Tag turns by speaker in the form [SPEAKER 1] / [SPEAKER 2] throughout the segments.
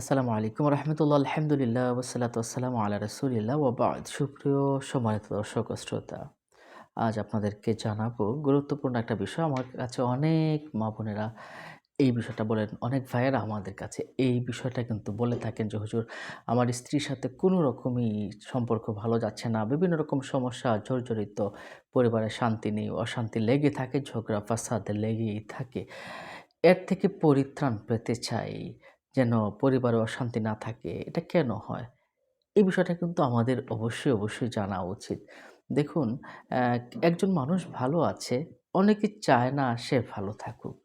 [SPEAKER 1] আসসালামু আলাইকুম রহমতুল্লাহ, আলহামদুলিল্লাহ ওসালাত আসসালামু আল্লাহ রসুলিল্লাহ ওবাদ সুপ্রিয় সম্মানিত দর্শক শ্রোতা, আজ আপনাদেরকে জানাব গুরুত্বপূর্ণ একটা বিষয়। আমার কাছে অনেক মা বোনেরা এই বিষয়টা বলেন, অনেক ভাইয়েরা আমাদের কাছে এই বিষয়টা কিন্তু বলে থাকেন যে, হুজুর, আমার স্ত্রীর সাথে কোনো রকমই সম্পর্ক ভালো যাচ্ছে না। বিভিন্ন রকম সমস্যা, জর্জরিত, পরিবারে শান্তি নেই, অশান্তি লেগে থাকে, ঝগড়া, ফাসাদ লেগেই থাকে। এর থেকে পরিত্রাণ পেতে চাই। যেন পরিবারে অশান্তি না থাকে, এটা কেন হয়? এই বিষয়টা কিন্তু আমাদের অবশ্যই অবশ্যই জানা উচিত। দেখুন একজন মানুষ ভালো আছে, অনেকে চায় না সে ভালো থাকুক।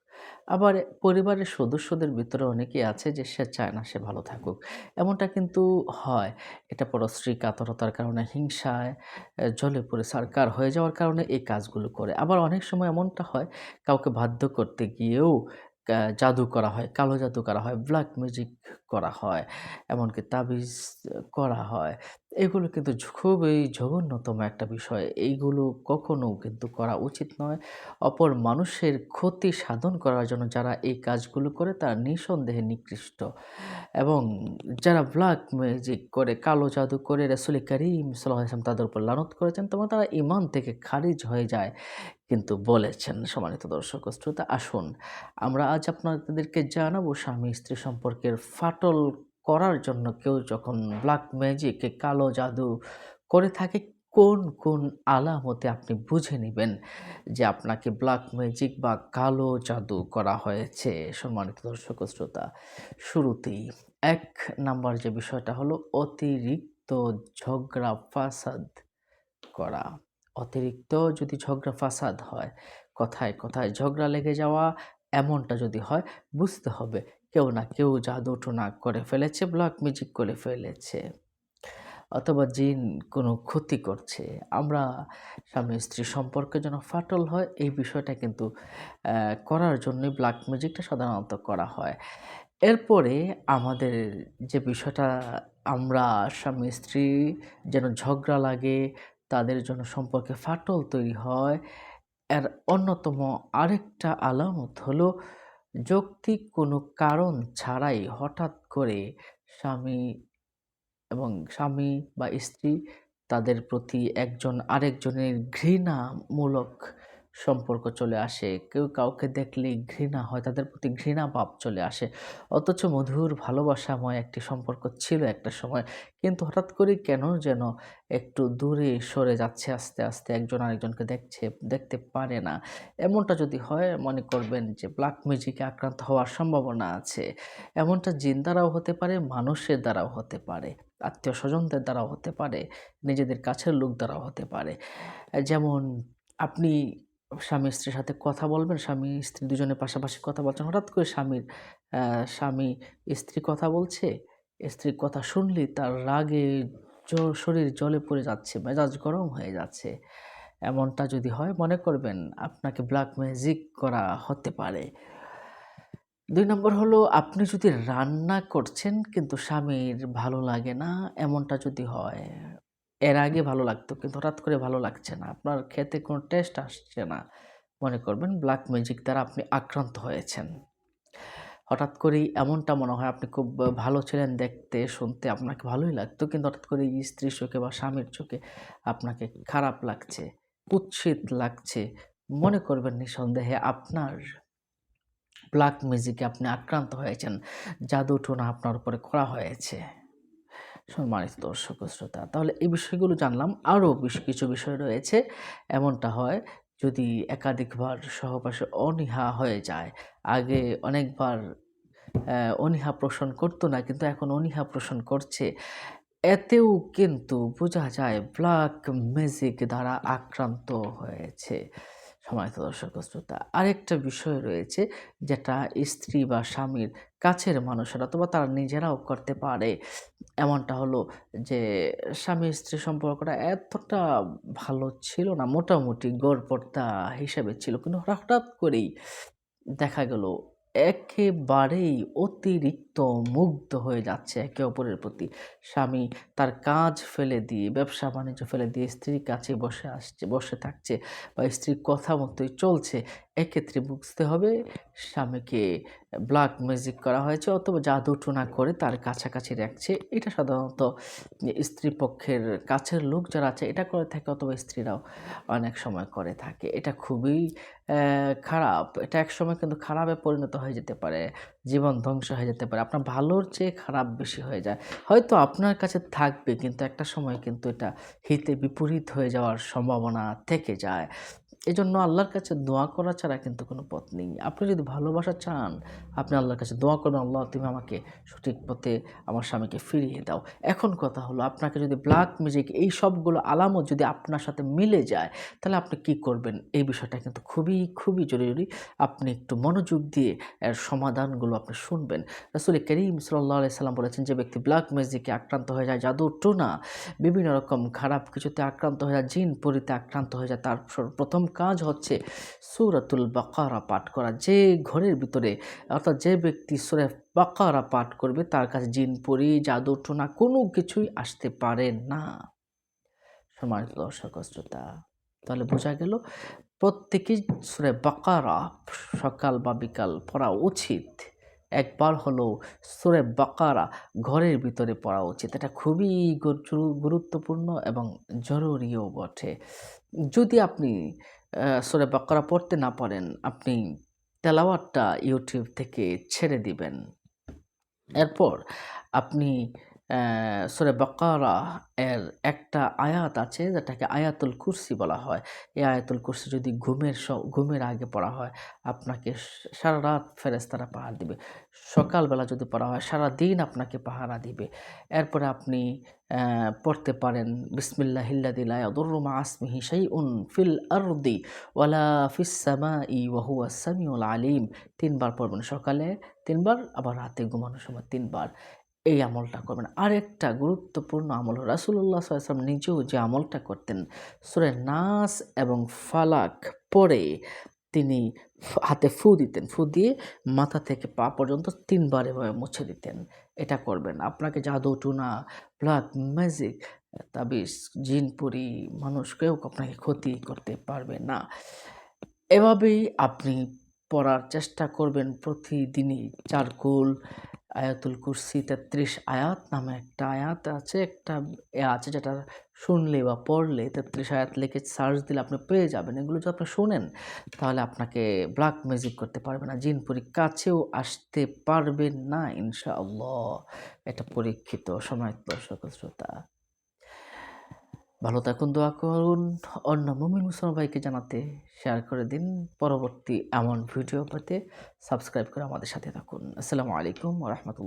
[SPEAKER 1] আবার পরিবারের সদস্যদের ভিতরে অনেকেই আছে যে সে চায় না সে ভালো থাকুক। এমনটা কিন্তু হয়। এটা পরশ্রী কাতরতার কারণে, হিংসায় জলে পড়ে সরকার হয়ে যাওয়ার কারণে এই কাজগুলো করে। আবার অনেক সময় এমনটা হয়, কাউকে বাধ্য করতে গিয়েও জাদু করা হয় কালো জাদু করা হয় ব্ল্যাক ম্যাজিক করা হয়, এমনকি তাবিজ করা হয়। এগুলো কিন্তু খুবই জঘন্যতম একটা বিষয়। এইগুলো কখনো কিন্তু করা উচিত নয়। অপর মানুষের ক্ষতি সাধন করার জন্য যারা এই কাজগুলো করে, তারা নিঃসন্দেহে নিকৃষ্ট। এবং যারা ব্ল্যাক ম্যাজিক করে, কালো জাদু করে, রসুল করিম সাল্লাম তাদের উপর লানত করেছেন, তখন তারা ইমান থেকে খারিজ হয়ে যায়। কিন্তু বলেছেন সম্মানিত দর্শক শ্রোতা, আসুন আমরা আজ আপনাদেরকে জানাব স্বামী স্ত্রী সম্পর্কের ফাটল করার জন্য কেউ যখন ব্ল্যাক ম্যাজিক কালো জাদু করে থাকে, কোন কোন আলামতে আপনি বুঝে নেবেন যে আপনাকে ব্ল্যাক ম্যাজিক বা কালো জাদু করা হয়েছে? সম্মানিত দর্শক শ্রোতা, শুরুতেই এক নাম্বার যে বিষয়টা হলো অতিরিক্ত ঝগড়া ফাসাদ করা। অতিরিক্ত যদি ঝগড়া ফাসাদ হয়, কথায় কথায় ঝগড়া লেগে যাওয়া এমনটা যদি হয়, বুঝতে হবে কেউ না কেউ জাদু টোনা করে ফেলেছে ব্ল্যাক ম্যাজিক করে ফেলেছে। অথবা জিন কোনো ক্ষতি করছে। আমরা স্বামী স্ত্রী সম্পর্কে যেন ফাটল হয়, এই বিষয়টা কিন্তু করার জন্যই ব্ল্যাক ম্যাজিকটা সাধারণত করা হয়। এরপরে আমাদের যে বিষয়টা, আমরা স্বামী স্ত্রী যেন ঝগড়া লাগে, তাদের জন্য সম্পর্কে ফাটল তৈরি হয়, এর অন্যতম আরেকটা আলামত হলো যৌক্তিক কোনো কারণ ছাড়াই হঠাৎ করে স্বামী এবং স্বামী বা স্ত্রী তাদের প্রতি একজন আরেকজনের ঘৃণামূলক সম্পর্ক চলে আসে। কেউ কাউকে দেখলে ঘৃণা হয়, তাদের প্রতি ঘৃণা ভাব চলে আসে। অথচ মধুর ভালোবাসাময় একটি সম্পর্ক ছিল একটা সময়। কিন্তু হঠাৎ করে কেন যেন একটু দূরে সরে যাচ্ছে, আস্তে আস্তে একজন আরেকজনকে দেখছে, দেখতে পারে না। এমনটা যদি হয়, মনে করবেন যে ব্ল্যাক মিউজিকে আক্রান্ত হওয়ার সম্ভাবনা আছে। এমনটা জিন দ্বারাও হতে পারে, মানুষের দ্বারাও হতে পারে আত্মীয় স্বজনদের দ্বারাও হতে পারে, নিজেদের কাছের লোক দ্বারাও হতে পারে। যেমন আপনি স্বামী স্ত্রীর সাথে কথা বলবেন, স্বামী স্ত্রী দুজনের পাশাপাশি কথা বলছেন, হঠাৎ করে স্বামীর স্বামী স্ত্রী কথা বলছে স্ত্রীর কথা শুনলেই তার রাগে শরীর জলে পড়ে যাচ্ছে, মেজাজ গরম হয়ে যাচ্ছে। এমনটা যদি হয়, মনে করবেন আপনাকে ব্ল্যাক ম্যাজিক করা হতে পারে। দুই নম্বর হলো, আপনি যদি রান্না করছেন, কিন্তু স্বামীর ভালো লাগে না, এমনটা যদি হয়। এর আগে ভালো লাগতো, কিন্তু হঠাৎ করে ভালো লাগছে না। আপনার খেতে কোনো টেস্ট আসছে না। মনে করবেন ব্ল্যাক ম্যাজিক দ্বারা আপনি আক্রান্ত হয়েছেন। হঠাৎ করেই এমনটা মনে হয় আপনি খুব ভালো ছিলেন দেখতে, শুনতে আপনাকে ভালোই লাগতো, কিন্তু হঠাৎ করে স্ত্রীর চোখে বা স্বামীর চোখে আপনাকে খারাপ লাগছে, কুৎসিত লাগছে। মনে করবেন নিঃসন্দেহে আপনার ব্ল্যাক ম্যাজিকে আপনি আক্রান্ত হয়েছেন। জাদু টোনা আপনার উপরে করা হয়েছে। সম্মানিত দর্শক শ্রোতা, তাহলে এই বিষয়গুলো জানলাম। আরও বেশ কিছু বিষয় রয়েছে। এমনটা হয়, যদি একাধিকবার সহবাসে অনীহা হয়ে যায়, আগে অনেকবার অনীহা পোষণ করতো না, কিন্তু এখন অনীহা পোষণ করছে, এতেও কিন্তু বোঝা যায় ব্ল্যাক ম্যাজিক দ্বারা আক্রান্ত হয়েছে। সমানিত দর্শক শ্রোতা, আরেকটা বিষয় রয়েছে, যেটা স্ত্রী বা স্বামীর কাছের মানুষেরা অথবা তারা নিজেরাও করতে পারে। এমনটা হলো যে স্বামী স্ত্রী সম্পর্কটা এতটা ভালো ছিল না, মোটামুটি গড়পড়তা হিসাবে ছিল। কিন্তু হঠাৎ করেই দেখা গেল, একেবারেই অতিরিক্ত মুগ্ধ হয়ে যাচ্ছে একে অপরের প্রতি। স্বামী তার কাজ ফেলে দিয়ে, ব্যবসা বাণিজ্য ফেলে দিয়ে স্ত্রীর কাছে বসে আসছে, বসে থাকছে বা স্ত্রীর কথা মতোই চলছে, এক্ষেত্রে বুঝতে হবে স্বামীকে ব্ল্যাক ম্যাজিক করা হয়েছে অথবা জাদু টোনা করে তার কাছাকাছি রাখছে। এটা সাধারণত স্ত্রী পক্ষের কাছের লোক যারা আছে এটা করে থাকে অথবা স্ত্রীরাও অনেক সময় করে থাকে। এটা খুবই খারাপ। এটা এক সময় কিন্তু খারাপে পরিণত হয়ে যেতে পারে। জীবন ধ্বংস হয়ে যেতে পারে। আপনার ভালোর চেয়ে খারাপ বেশি হয়ে যায়। হয়তো আপনার কাছে থাকবে, কিন্তু একটা সময় কিন্তু এটা হিতে বিপরীত হয়ে যাওয়ার সম্ভাবনা থেকে যায়। এজন্য আল্লাহর কাছে দোয়া করা ছাড়া কিন্তু কোনো পথ নেই। আপনি যদি ভালোবাসা চান, আপনি আল্লাহর কাছে দোয়া করবেন, আল্লাহ তুমি আমাকে সঠিক পথে আমার স্বামীকে ফিরিয়ে দাও। এখন কথা হলো, আপনাকে যদি ব্ল্যাক মিউজিক এই সবগুলো আলামত যদি আপনার সাথে মিলে যায়, তাহলে আপনি কি করবেন? এই বিষয়টা কিন্তু খুবই খুবই জরুরি। আপনি একটু মনোযোগ দিয়ে এর সমাধানগুলো আপনি শুনবেন। রাসুল করিম সাল্লাহ সাল্লাম বলেছেন যে ব্যক্তি ব্ল্যাক মিউজিকে আক্রান্ত হয়ে যায়, জাদু টোনা, বিভিন্ন রকম খারাপ কিছুতে আক্রান্ত হয়ে যায়, জিন পরিতে আক্রান্ত হয়ে যায়, তার প্রথম কাজ হচ্ছে সুরাতুল বাকারা পাঠ করা। যে ঘরের ভিতরে অর্থাৎ যে ব্যক্তি সুরে বাকারা পাঠ করবে, তার কাছে জিন, পরি, জাদু, টোনা কোনো কিছুই আসতে পারে না। সম্মানিত দর্শক শ্রোতা, তাহলে বোঝা গেল প্রত্যেকেই সুরে বাকারা সকাল বা বিকাল পড়া উচিত। একবার হলেও সুরে বাকারা ঘরের ভিতরে পড়া উচিত। এটা খুবই গুরুত্বপূর্ণ এবং জরুরিও বটে। যদি আপনি সোরে বাকরা পড়তে না পারেন, আপনি তেলাওয়াতটা ইউটিউব থেকে ছেড়ে দিবেন। এরপর আপনি সুরে বাকারা এর একটা আয়াত আছে যেটাকে আয়াতুল কুরসি বলা হয়। এই আয়াতুল কুরসি যদি ঘুমের ঘুমের আগে পড়া হয়, আপনাকে সারা রাত ফেরেস্তারা পাহারা দিবে। সকালবেলা যদি পড়া হয় সারা দিন আপনাকে পাহারা দিবে। এরপরে আপনি পড়তে পারেন বিসমিল্লাহিল্লাদিল্লা ইয়াদুররু মা আসমিহি শাইউন ফিল আরদি ওয়ালা ফিসামা ই ওয়া হুয়া সামিউল আলিম। তিনবার পড়বেন সকালে, তিনবার, আবার রাতে ঘুমানোর সময় তিনবার। এই আমলটা করবেন। আরেকটা গুরুত্বপূর্ণ আমল রাসুল্লাহ সাল্লাম নিজেও যে আমলটা করতেন, সুরে নাস এবং ফালাক পরে তিনি হাতে ফু দিতেন। ফু দিয়ে মাথা থেকে পা পর্যন্ত তিনবার এভাবে মুছে দিতেন। এটা করবেন। আপনাকে জাদু, টুনা ব্ল্যাক ম্যাজিক, তাবিজ জিনপুরি মানুষ কেউ আপনাকে ক্ষতি করতে পারবে না। এভাবেই আপনি পড়ার চেষ্টা করবেন প্রতিদিনই। চারকুল, আয়াতুল কুরসি, তেত্রিশ আয়াত নামে একটা আয়াত আছে, একটা এ আছে যেটা শুনলে বা পড়লে তেত্রিশ আয়াত লিখে সার্চ দিলে আপনি পেয়ে যাবেন। এগুলো যদি আপনি শোনেন, তাহলে আপনাকে ব্ল্যাক ম্যাজিক করতে পারবে না। জিনপুরি কাছেও আসতে পারবেন না, ইনশাআল্লাহ। এটা পরীক্ষিত সময় দর্শক শ্রোতা। ভালো থাকুন, দোয়া করুন। অন্য মমিন মুসলমান ভাইকে জানাতে শেয়ার করে দিন। পরবর্তী এমন ভিডিও পেতে সাবস্ক্রাইব করে আমাদের সাথে থাকুন। আসসালামু আলাইকুম রহমতুল্লাহ।